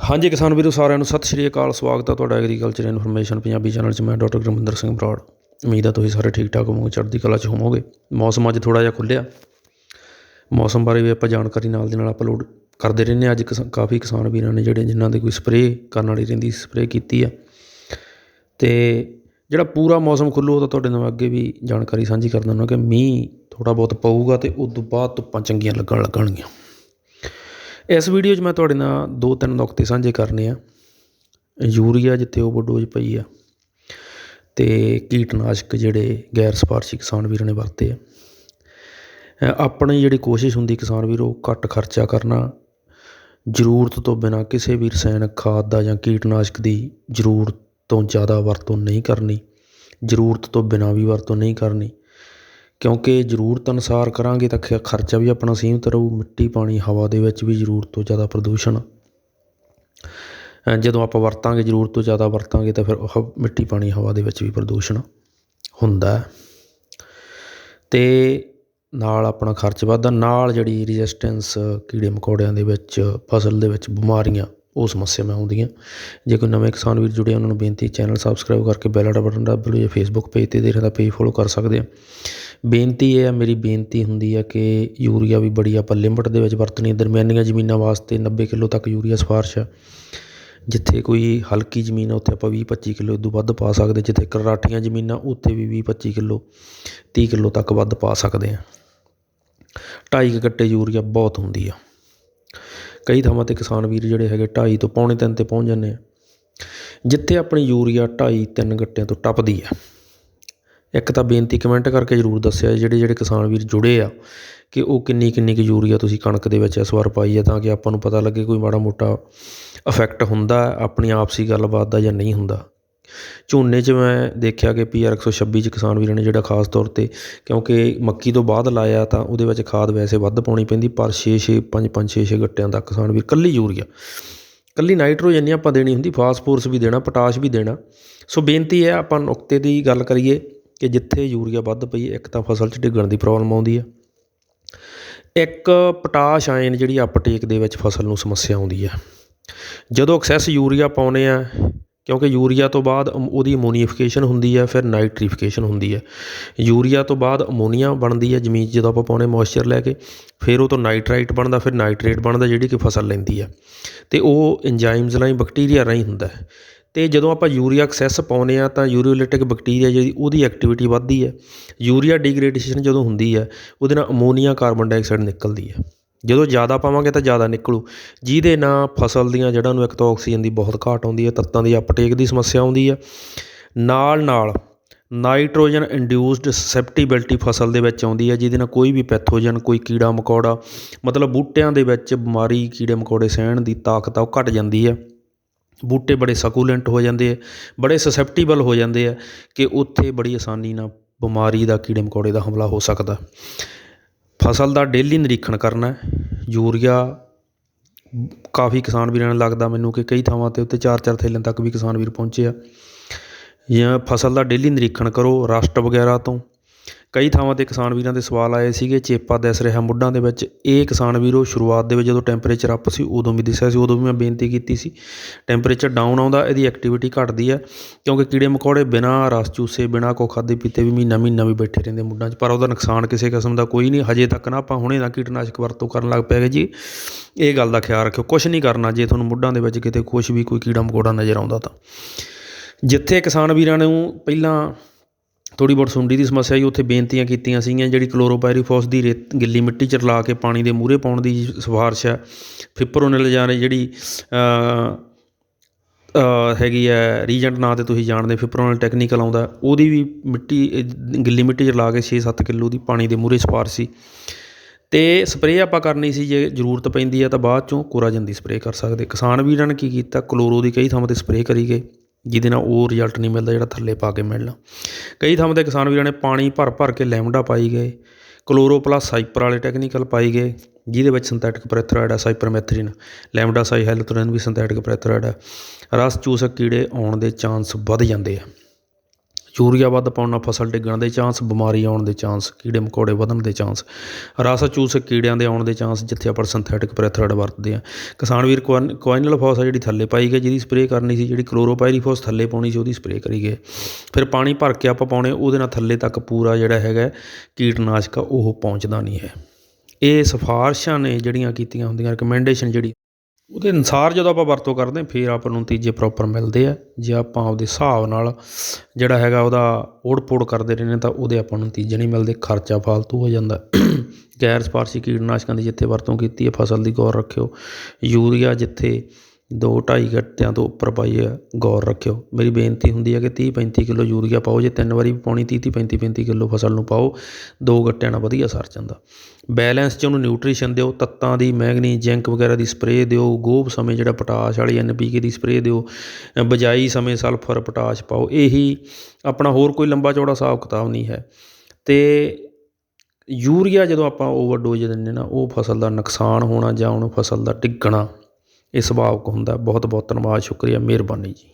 ਹਾਂਜੀ ਕਿਸਾਨ ਵੀਰੋ, ਸਾਰਿਆਂ ਨੂੰ ਸਤਿ ਸ਼੍ਰੀ ਅਕਾਲ, ਸਵਾਗਤ ਹੈ ਤੁਹਾਡਾ ਐਗਰੀਕਲਚਰ ਇਨਫੋਰਮੇਸ਼ਨ ਪੰਜਾਬੀ ਚੈਨਲ 'ਚ। ਮੈਂ ਡਾਕਟਰ ਗੁਰਮਿੰਦਰ ਸਿੰਘ ਬਰਾੜ। ਉਮੀਦ ਹੈ ਤੁਸੀਂ ਸਾਰੇ ਠੀਕ ਠਾਕ ਹੋਵੋਗੇ, ਚੜ੍ਹਦੀ ਕਲਾ 'ਚ ਹੋਵੋਗੇ। ਮੌਸਮ ਅੱਜ ਥੋੜਾ ਜਿਹਾ ਖੁੱਲਿਆ ਮੌਸਮ ਬਾਰੇ ਵੀ ਆਪਾਂ ਜਾਣਕਾਰੀ ਨਾਲ ਦੇ ਨਾਲ ਅਪਲੋਡ ਕਰਦੇ ਰਹਿੰਦੇ ਹਾਂ। ਅੱਜ ਕਿਸਾ- ਕਾਫੀ ਕਿਸਾਨ ਵੀਰਾਂ ਨੇ ਜਿਹੜੇ ਜਿਨ੍ਹਾਂ ਦੇ ਕੋਈ ਸਪਰੇਅ ਕਰਨ ਵਾਲੀ ਰਹਿੰਦੀ ਸਪਰੇਅ ਕੀਤੀ ਆ। ਤੇ ਜਿਹੜਾ ਪੂਰਾ ਮੌਸਮ ਖੁੱਲੂ ਉਹ ਤਾਂ ਤੁਹਾਡੇ ਨਾਲ ਅੱਗੇ ਵੀ ਜਾਣਕਾਰੀ ਸਾਂਝੀ ਕਰ ਦਿੰਦਾ ਕਿ ਮੀਂਹ ਥੋੜਾ ਬਹੁਤ ਪਊਗਾ ਤੇ ਉਸ ਤੋਂ ਬਾਅਦ ਧੁੱਪਾਂ ਚੰਗੀਆਂ ਲੱਗਣ ਲੱਗਣਗੀਆਂ। ਇਸ ਵੀਡੀਓ 'ਚ ਮੈਂ ਤੁਹਾਡੇ ਨਾਲ ਦੋ ਤਿੰਨ ਨੁਕਤੇ ਸਾਂਝੇ ਕਰਨੇ ਆ। ਯੂਰੀਆ ਜਿੱਥੇ ਓਵਰਡੋਜ਼ ਪਈ ਆ ਤੇ ਕੀਟਨਾਸ਼ਕ ਜਿਹੜੇ ਗੈਰ ਸਿਫਾਰਸ਼ੀ ਕਿਸਾਨ ਵੀਰਾਂ ਨੇ ਵਰਤੇ ਆ। ਆਪਣੀ ਜਿਹੜੀ ਕੋਸ਼ਿਸ਼ ਹੁੰਦੀ ਕਿਸਾਨ ਵੀਰੋ ਘੱਟ ਖਰਚਾ ਕਰਨਾ, ਜ਼ਰੂਰਤ ਤੋਂ ਬਿਨਾ ਕਿਸੇ ਵੀ ਰਸਾਇਣਕ ਖਾਦ ਦਾ ਜਾਂ ਕੀਟਨਾਸ਼ਕ ਦੀ ਜ਼ਰੂਰਤ ਤੋਂ ਜ਼ਿਆਦਾ ਵਰਤੋਂ ਨਹੀਂ ਕਰਨੀ, ਜ਼ਰੂਰਤ ਤੋਂ ਬਿਨਾ ਵੀ ਵਰਤੋਂ ਨਹੀਂ ਕਰਨੀ। ਕਿਉਂਕਿ ਜ਼ਰੂਰਤ ਅਨੁਸਾਰ ਕਰਾਂਗੇ ਤਾਂ ਖ- ਖਰਚਾ ਵੀ ਆਪਣਾ ਸੀਮਿਤ ਰਹੂ, ਮਿੱਟੀ, ਪਾਣੀ, ਹਵਾ ਦੇ ਵਿੱਚ ਵੀ ਜ਼ਰੂਰਤ ਤੋਂ ਜ਼ਿਆਦਾ ਪ੍ਰਦੂਸ਼ਣ। ਜਦੋਂ ਆਪਾਂ ਵਰਤਾਂਗੇ, ਜ਼ਰੂਰਤ ਤੋਂ ਜ਼ਿਆਦਾ ਵਰਤਾਂਗੇ ਤਾਂ ਫਿਰ ਉਹ ਮਿੱਟੀ, ਪਾਣੀ, ਹਵਾ ਦੇ ਵਿੱਚ ਵੀ ਪ੍ਰਦੂਸ਼ਣ ਹੁੰਦਾ ਅਤੇ ਨਾਲ ਆਪਣਾ ਖਰਚ ਵੱਧਦਾ, ਨਾਲ ਜਿਹੜੀ ਰੈਜ਼ਿਸਟੈਂਸ ਕੀੜੇ ਮਕੌੜਿਆਂ ਦੇ ਵਿੱਚ, ਫਸਲ ਦੇ ਵਿੱਚ ਬਿਮਾਰੀਆਂ, ਉਹ ਸਮੱਸਿਆਵਾਂ ਆਉਂਦੀਆਂ। ਜੇ ਕੋਈ ਨਵੇਂ ਕਿਸਾਨ ਵੀਰ ਜੁੜੇ ਉਹਨਾਂ ਨੂੰ ਬੇਨਤੀ ਚੈਨਲ ਸਬਸਕ੍ਰਾਈਬ ਕਰਕੇ ਬੈਲ ਵਾਲਾ ਬਟਨ ਦਬ ਲਓ ਜਾਂ ਫੇਸਬੁੱਕ ਪੇਜ ਤੇ ਦੇ ਰਿਹਾ ਤਾਂ ਪੇਜ ਫੋਲੋ ਕਰ ਸਕਦੇ ਆ। ਬੇਨਤੀ ਇਹ ਆ, ਮੇਰੀ ਬੇਨਤੀ ਹੁੰਦੀ ਹੈ ਕਿ ਯੂਰੀਆ ਵੀ ਬੜੀ ਆਪਾਂ ਲਿਮਟ ਦੇ ਵਿੱਚ ਵਰਤਣੀ ਦਰਮਿਆਨੀਆਂ ਜ਼ਮੀਨਾਂ ਵਾਸਤੇ 90 ਕਿਲੋ ਤੱਕ ਯੂਰੀਆ ਸਿਫਾਰਿਸ਼ ਹੈ ਜਿੱਥੇ ਕੋਈ ਹਲਕੀ ਜ਼ਮੀਨ ਆ, ਉੱਥੇ ਆਪਾਂ ਵੀਹ ਪੱਚੀ ਕਿਲੋ ਇਦੋਂ ਵੱਧ ਪਾ ਸਕਦੇ, ਜਿੱਥੇ ਕਰਾਟੀਆਂ ਜ਼ਮੀਨਾਂ, ਉੱਥੇ ਵੀ ਵੀਹ ਪੱਚੀ ਕਿਲੋ, ਤੀਹ ਕਿਲੋ ਤੱਕ ਵੱਧ ਪਾ ਸਕਦੇ ਆ। ਢਾਈ ਕੁ ਗੱਟੇ ਯੂਰੀਆ ਬਹੁਤ ਹੁੰਦੀ ਆ। ਕਈ ਥਾਵਾਂ ਤੇ ਕਿਸਾਨ ਵੀਰ ਜਿਹੜੇ ਹੈਗੇ ਢਾਈ ਤੋਂ ਪੌਣੇ ਤਿੰਨ ਤੇ ਪਹੁੰਚ ਜਾਂਦੇ ਆ। ਜਿੱਥੇ ਆਪਣੀ ਯੂਰੀਆ ਢਾਈ ਤਿੰਨ ਗੱਟਿਆਂ ਤੋਂ ਟੱਪਦੀ ਆ। ਇੱਕ ਤਾਂ ਬੇਨਤੀ ਕਮੈਂਟ ਕਰਕੇ ਜ਼ਰੂਰ ਦੱਸਿਆ ਜਿਹੜੇ ਜਿਹੜੇ ਕਿਸਾਨ ਵੀਰ ਜੁੜੇ ਆ ਕਿ ਉਹ ਕਿੰਨੀ ਕਿੰਨੀ ਕੁ ਯੂਰੀਆ ਤੁਸੀਂ ਕਣਕ ਦੇ ਵਿੱਚ ਇਸ ਵਾਰ ਪਾਈ ਹੈ ਤਾਂ ਕਿ ਆਪਾਂ ਨੂੰ ਪਤਾ ਲੱਗੇ ਕੋਈ ਮਾੜਾ ਮੋਟਾ ਇਫੈਕਟ ਹੁੰਦਾ, ਆਪਣੀ ਆਪਸੀ ਗੱਲਬਾਤ ਦਾ ਜਾਂ ਨਹੀਂ ਹੁੰਦਾ। ਝੋਨੇ 'ਚ ਮੈਂ ਦੇਖਿਆ ਕਿ ਪੀਆਰ 126 'ਚ ਕਿਸਾਨ ਵੀਰਾਂ ਨੇ ਜਿਹੜਾ ਖਾਸ ਤੌਰ ਤੇ ਕਿਉਂਕਿ ਮੱਕੀ ਤੋਂ ਬਾਅਦ ਲਾਇਆ ਤਾਂ ਉਹਦੇ ਵਿੱਚ ਖਾਦ ਵੈਸੇ ਵੱਧ ਪਾਉਣੀ ਪੈਂਦੀ, ਪਰ 6 6 5 5 6 6 ਗੱਟਿਆਂ ਦਾ ਕਿਸਾਨ ਵੀਰ ਕੱਲੀ ਯੂਰੀਆ। ਕੱਲੀ ਨਾਈਟ੍ਰੋਜਨ ਨਹੀਂ ਆਪਾਂ ਦੇਣੀ ਹੁੰਦੀ, ਫਾਸਫੋਰਸ ਵੀ ਦੇਣਾ, ਪੋਟਾਸ਼ ਵੀ ਦੇਣਾ। ਸੋ ਬੇਨਤੀ ਹੈ ਆਪਾਂ ਨੁਕਤੇ ਦੀ ਗੱਲ ਕਰੀਏ ਕਿ ਜਿੱਥੇ ਯੂਰੀਆ ਵੱਧ ਪਈ ਇੱਕ ਤਾਂ ਫਸਲ 'ਚ ਡਿੱਗਣ ਦੀ ਪ੍ਰੋਬਲਮ ਆਉਂਦੀ ਹੈ। ਇੱਕ ਪੋਟਾਸ਼ ਆਇਨ ਜਿਹੜੀ ਅਪਟੇਕ ਦੇ ਵਿੱਚ ਫਸਲ ਨੂੰ ਸਮੱਸਿਆ ਆਉਂਦੀ ਹੈ। ਜਦੋਂ ਐਕਸੈਸ ਯੂਰੀਆ ਪਾਉਂਦੇ ਆ ਕਿਉਂਕਿ ਯੂਰੀਆ ਤੋਂ ਬਾਅਦ ਅਮ- ਉਹਦੀ ਅਮੋਨੀਫਿਕੇਸ਼ਨ ਹੁੰਦੀ ਹੈ, ਫਿਰ ਨਾਈਟ੍ਰੀਫਿਕੇਸ਼ਨ ਹੁੰਦੀ ਹੈ। ਯੂਰੀਆ ਤੋਂ ਬਾਅਦ ਅਮੋਨੀਆ ਬਣਦੀ ਹੈ ਜ਼ਮੀਨ 'ਚ, ਜਦੋਂ ਆਪਾਂ ਪਾਉਨੇ ਮੋਇਸਚਰ ਲੈ ਕੇ, ਫਿਰ ਉਹ ਤੋਂ ਨਾਈਟ੍ਰਾਈਟ ਬਣਦਾ, ਫਿਰ ਨਾਈਟ੍ਰੇਟ ਬਣਦਾ ਜਿਹੜੀ ਕਿ ਫਸਲ ਲੈਂਦੀ ਹੈ। ਤੇ ਉਹ ਇੰਜ਼ਾਈਮਸ ਰਾਹੀਂ ਬੈਕਟੀਰੀਆ ਰਾਹੀਂ ਹੁੰਦਾ ਅਤੇ ਜਦੋਂ ਆਪਾਂ ਯੂਰੀਆ ਐਕਸੈਸ ਪਾਉਂਦੇ ਹਾਂ ਤਾਂ ਯੂਰੀਓਲਿਟਿਕ ਬੈਕਟੀਰੀਆ ਜਿਹੜੀ ਉਹਦੀ ਐਕਟੀਵਿਟੀ ਵੱਧਦੀ ਹੈ। ਯੂਰੀਆ ਡੀਗ੍ਰੇਡੇਸ਼ਨ ਜਦੋਂ ਹੁੰਦੀ ਹੈ, ਉਹਦੇ ਨਾਲ ਅਮੋਨੀਆ ਕਾਰਬਨ ਡਾਈਆਕਸਾਈਡ ਨਿਕਲਦੀ ਹੈ। ਜਦੋਂ ਜ਼ਿਆਦਾ ਪਾਵਾਂਗੇ ਤਾਂ ਜ਼ਿਆਦਾ ਨਿਕਲੂ। ਜਿਹਦੇ ਨਾਲ ਫਸਲ ਦੀਆਂ ਜੜ੍ਹਾਂ ਨੂੰ ਇੱਕ ਤਾਂ ਆਕਸੀਜਨ ਦੀ ਬਹੁਤ ਘਾਟ ਆਉਂਦੀ ਹੈ, ਤੱਤਾਂ ਦੀ ਅਪਟੇਕ ਦੀ ਸਮੱਸਿਆ ਆਉਂਦੀ ਹੈ। ਨਾਲ ਨਾਲ ਨਾਈਟ੍ਰੋਜਨ ਇੰਡਿਊਸਡ ਸੈਪਟੀਬਿਲਟੀ ਫਸਲ ਦੇ ਵਿੱਚ ਆਉਂਦੀ ਹੈ, ਜਿਹਦੇ ਨਾਲ ਕੋਈ ਵੀ ਪੈਥੋਜਨ ਕੋਈ ਕੀੜਾ ਮਕੌੜਾ, ਮਤਲਬ ਬੂਟਿਆਂ ਦੇ ਵਿੱਚ ਬਿਮਾਰੀ ਕੀੜੇ ਮਕੌੜੇ ਸਹਿਣ ਦੀ ਤਾਕਤ ਆ, ਉਹ ਘਟ ਜਾਂਦੀ ਹੈ। ਬੂਟੇ ਬੜੇ ਸਕੂਲੈਂਟ ਹੋ ਜਾਂਦੇ ਆ, ਬੜੇ ਸਸੈਪਟੀਬਲ ਹੋ ਜਾਂਦੇ ਆ ਕਿ ਉੱਥੇ ਬੜੀ ਆਸਾਨੀ ਨਾਲ ਬਿਮਾਰੀ ਦਾ ਕੀੜੇ ਮਕੌੜੇ ਦਾ ਹਮਲਾ ਹੋ ਸਕਦਾ। ਫਸਲ ਦਾ ਡੇਲੀ ਨਿਰੀਖਣ ਕਰਨਾ ਯੂਰੀਆ ਕਾਫੀ ਕਿਸਾਨ ਵੀਰਾਂ ਨੂੰ ਲੱਗਦਾ ਮੈਨੂੰ ਕਿ ਕਈ ਥਾਵਾਂ ਤੇ ਉੱਤੇ ਚਾਰ ਚਾਰ ਥੈਲਿਆਂ ਤੱਕ ਵੀ ਕਿਸਾਨ ਵੀਰ ਪਹੁੰਚੇ ਆ। ਜਾਂ ਫਸਲ ਦਾ ਡੇਲੀ ਨਿਰੀਖਣ ਕਰੋ ਰਸਟ ਵਗੈਰਾ ਤੋਂ ਕਈ ਥਾਵਾਂ ਤੇ ਕਿਸਾਨ ਵੀਰਾਂ ਦੇ ਸਵਾਲ ਆਏ ਸੀਗੇ, ਚੇਪਾ ਦਿਸ ਰਿਹਾ ਮੁੱਢਾਂ ਦੇ ਵਿੱਚ। ਇਹ ਕਿਸਾਨ ਵੀਰੋ, ਸ਼ੁਰੂਆਤ ਦੇ ਵਿੱਚ ਜਦੋਂ ਟੈਂਪਰੇਚਰ ਅੱਪ ਸੀ, ਉਦੋਂ ਵੀ ਦਿਸਿਆ ਸੀ, ਉਦੋਂ ਵੀ ਮੈਂ ਬੇਨਤੀ ਕੀਤੀ ਸੀ। ਟੈਂਪਰੇਚਰ ਡਾਊਨ ਆਉਂਦਾ, ਇਹਦੀ ਐਕਟੀਵਿਟੀ ਘਟਦੀ ਹੈ ਕਿਉਂਕਿ ਕੀੜੇ ਮਕੌੜੇ ਬਿਨਾਂ ਰਸ ਚੂਸੇ, ਬਿਨਾਂ ਕੋ ਖਾਦੇ ਪੀਤੇ ਵੀ ਮਹੀਨਾ ਮਹੀਨਾ ਵੀ ਬੈਠੇ ਰਹਿੰਦੇ ਮੁੱਢਾਂ 'ਚ। ਪਰ ਉਹਦਾ ਨੁਕਸਾਨ ਕਿਸੇ ਕਿਸਮ ਦਾ ਕੋਈ ਨਹੀਂ, ਹਜੇ ਤੱਕ ਨਾ ਆਪਾਂ ਹੁਣੇ ਨਾ ਕੀਟਨਾਸ਼ਕ ਵਰਤੋਂ ਕਰਨ ਲੱਗ ਪਏ ਜੀ। ਇਹ ਗੱਲ ਦਾ ਖਿਆਲ ਰੱਖਿਓ ਕੁਝ ਨਹੀਂ ਕਰਨਾ, ਜੇ ਤੁਹਾਨੂੰ ਮੁੱਢਾਂ ਦੇ ਵਿੱਚ ਕਿਤੇ ਕੁਛ ਵੀ ਕੋਈ ਕੀੜਾ ਮਕੌੜਾ ਨਜ਼ਰ ਆਉਂਦਾ ਤਾਂ। ਜਿੱਥੇ ਕਿਸਾਨ ਵੀਰਾਂ ਨੂੰ ਪਹਿਲਾਂ ਥੋੜ੍ਹੀ ਬਹੁਤ ਸੁੰਡੀ ਦੀ ਸਮੱਸਿਆ ਜੀ ਉੱਥੇ ਬੇਨਤੀਆਂ ਕੀਤੀਆਂ ਸੀਗੀਆਂ ਜਿਹੜੀ ਕਲੋਰੋਪਾਇਰੀਫੋਸ ਦੀ ਰੇਤ ਗਿੱਲੀ ਮਿੱਟੀ 'ਚ ਰਲਾ ਕੇ ਪਾਣੀ ਦੇ ਮੂਹਰੇ ਪਾਉਣ ਦੀ ਸਿਫਾਰਿਸ਼ ਹੈ ਫਿਪਰੋਨਿਲ ਜਾਨੇ ਜਿਹੜੀ ਅ, ਅ, ਹੈਗੀ ਹੈ ਰੀਜੈਂਟ ਨਾਂ ਤੇ ਤੁਸੀਂ ਜਾਣਦੇ ਫਿਪਰੋਨਿਲ ਟੈਕਨੀਕਲ ਆਉਂਦਾ ਉਹਦੀ ਵੀ ਮਿੱਟੀ ਗਿੱਲੀ ਮਿੱਟੀ 'ਚ ਰਲਾ ਕੇ 6-7 ਕਿਲੋ ਦੀ ਪਾਣੀ ਦੇ ਮੂਹਰੇ ਸਿਫਾਰਿਸ਼ ਸੀ। ਤੇ ਸਪਰੇਅ ਆਪਾਂ ਕਰਨੀ ਸੀ ਜੇ ਜ਼ਰੂਰਤ ਪੈਂਦੀ ਹੈ ਤਾਂ ਬਾਅਦ ਚੋਂ ਕੋਰਾਜਨ ਦੀ ਸਪਰੇਅ ਕਰ ਸਕਦੇ। ਕਿਸਾਨ ਵੀਰਾਂ ਨੇ ਕੀ ਕੀਤਾ ਕਲੋਰੋ ਦੀ ਕਈ ਥਾਵਾਂ ਤੇ ਸਪਰੇਅ ਕਰੀ ਗਏ। ਜਿਹਦੇ ਨਾਲ ਉਹ ਰਿਜ਼ਲਟ ਨਹੀਂ ਮਿਲਦਾ ਜਿਹੜਾ ਥੱਲੇ ਪਾ ਕੇ ਮਿਲਣਾ। ਕਈ ਥਾਵਾਂ ਤੇ ਕਿਸਾਨ ਵੀਰਾਂ ਨੇ ਪਾਣੀ ਭਰ ਭਰ ਕੇ ਲੈਮਡਾ ਪਾਈ ਗਏ ਕਲੋਰੋਪਲਸ ਸਾਈਪਰ ਵਾਲੇ ਟੈਕਨੀਕਲ ਪਾਈ ਗਏ, ਜਿਹਦੇ ਵਿੱਚ ਸਿੰਥੈਟਿਕ ਪ੍ਰੈਥਰਾਇਡ ਹੈ ਸਾਈਪਰਮੈਥਰਿਨ ਲੈਮਡਾ ਸਾਈ ਹੈਲਥਰਨ ਵੀ ਸਿੰਥੈਟਿਕ ਪ੍ਰੈਥਰਾਈਡ ਹੈ। ਰਸ ਚੂਸਕ ਕੀੜੇ ਆਉਣ ਦੇ ਚਾਂਸ ਵੱਧ ਜਾਂਦੇ ਆ। ਯੂਰੀਆ ਵੱਧ ਪਾਉਣ ਨਾਲ ਫਸਲ ਡਿੱਗਣ ਦੇ ਚਾਂਸ, ਬਿਮਾਰੀ ਆਉਣ ਦੇ ਚਾਂਸ, ਕੀੜੇ ਮਕੌੜੇ ਵਧਣ ਦੇ ਚਾਂਸ, ਰਸ ਚੂਸ ਕੀੜਿਆਂ ਦੇ ਆਉਣ ਦੇ ਚਾਂਸ ਜਿੱਥੇ ਆਪਾਂ ਸਿੰਥੈਟਿਕ ਪ੍ਰੈਥਰਡ ਵਰਤਦੇ ਆ ਕਿਸਾਨ ਵੀਰ ਕੁਆਨ- ਕੁਆਇਨਲ ਫੋਸ ਆ ਜਿਹੜੀ ਥੱਲੇ ਪਾਈ ਗਈ, ਜਿਹਦੀ ਸਪਰੇਅ ਕਰਨੀ ਸੀ, ਜਿਹੜੀ ਕਲੋਰੋਪਾਈਰੀਫੋਸ ਥੱਲੇ ਪਾਉਣੀ ਸੀ, ਉਹਦੀ ਸਪਰੇਅ ਕਰੀ ਗਏ। ਫਿਰ ਪਾਣੀ ਭਰ ਕੇ ਆਪਾਂ ਪਾਉਣੇ, ਉਹਦੇ ਨਾਲ ਥੱਲੇ ਤੱਕ ਪੂਰਾ ਜਿਹੜਾ ਹੈਗਾ ਕੀਟਨਾਸ਼ਕ ਆ, ਉਹ ਪਹੁੰਚਦਾ ਨਹੀਂ ਹੈ। ਇਹ ਸਿਫਾਰਸ਼ਾਂ ਨੇ ਜਿਹੜੀਆਂ ਕੀਤੀਆਂ ਹੁੰਦੀਆਂ ਰეკਮੈਂਡੇਸ਼ਨ ਜਿਹੜੀ ਉਹਦੇ ਅਨੁਸਾਰ ਜਦੋਂ ਆਪਾਂ ਵਰਤੋਂ ਕਰਦੇ ਹਾਂ, ਫਿਰ ਆਪਾਂ ਨੂੰ ਨਤੀਜੇ ਪ੍ਰੋਪਰ ਮਿਲਦੇ ਆ। ਜੇ ਆਪਾਂ ਆਪਦੇ ਹਿਸਾਬ ਨਾਲ ਜਿਹੜਾ ਹੈਗਾ ਉਹਦਾ ਓੜ-ਪੋੜ ਕਰਦੇ ਰਹਿੰਦੇ ਤਾਂ ਉਹਦੇ ਆਪਾਂ ਨੂੰ ਨਤੀਜੇ ਨਹੀਂ ਮਿਲਦੇ। ਖਰਚਾ ਫਾਲਤੂ ਹੋ ਜਾਂਦਾ। ਗੈਰ ਸਪਾਰਸ਼ੀ ਕੀਟਨਾਸ਼ਕਾਂ ਦੀ ਜਿੱਥੇ ਵਰਤੋਂ ਕੀਤੀ ਹੈ, ਫਸਲ ਦੀ ਗੌਰ ਰੱਖਿਓ। ਯੂਰੀਆ ਜਿੱਥੇ ਦੋ ਢਾਈ ਗੱਟਿਆਂ ਤੋਂ ਉੱਪਰ ਪਾਈ ਹੈ ਗੌਰ ਰੱਖਿਓ। ਮੇਰੀ ਬੇਨਤੀ ਹੁੰਦੀ ਹੈ ਕਿ ਤੀਹ ਪੈਂਤੀ ਕਿੱਲੋ ਯੂਰੀਆ ਪਾਓ ਜੇ ਤਿੰਨ ਵਾਰੀ ਵੀ ਪਾਉਣੀ ਤੀਹ ਤੀਹ ਪੈਂਤੀ ਪੈਂਤੀ ਕਿੱਲੋ ਫਸਲ ਨੂੰ ਪਾਓ ਦੋ ਗੱਟਿਆਂ ਨਾਲ ਵਧੀਆ ਸਰ ਜਾਂਦਾ। ਬੈਲੈਂਸ 'ਚ ਉਹਨੂੰ ਨਿਊਟ੍ਰੀਸ਼ਨ ਦਿਓ ਤੱਤਾਂ ਦੀ ਮੈਗਨੀ ਜ਼ਿੰਕ ਵਗੈਰਾ ਦੀ ਸਪਰੇਅ ਦਿਓ ਗੋਭ ਸਮੇਂ ਜਿਹੜਾ ਪੋਟਾਸ਼ ਵਾਲੀ ਐੱਨ ਪੀ ਕੇ ਦੀ ਸਪਰੇਅ ਦਿਓ ਅ, ਬਜਾਈ ਸਮੇਂ ਸਲਫਰ ਪੋਟਾਸ਼ ਪਾਓ ਇਹੀ ਆਪਣਾ ਹੋਰ ਕੋਈ ਲੰਬਾ ਚੌੜਾ ਹਿਸਾਬ ਕਿਤਾਬ ਨਹੀਂ ਹੈ। ਤੇ ਯੂਰੀਆ ਜਦੋਂ ਆਪਾਂ ਓਵਰਡੋਜ਼ ਦਿੰਦੇ ਨਾ ਉਹ ਫਸਲ ਦਾ ਨੁਕਸਾਨ ਹੋਣਾ ਜਾਂ ਉਹਨੂੰ ਫਸਲ ਦਾ ਡਿੱਗਣਾ ਇਹ ਸੁਭਾਵਿਕ ਹੁੰਦਾ ਬਹੁਤ ਬਹੁਤ ਧੰਨਵਾਦ ਸ਼ੁਕਰੀਆ ਮਿਹਰਬਾਨੀ ਜੀ।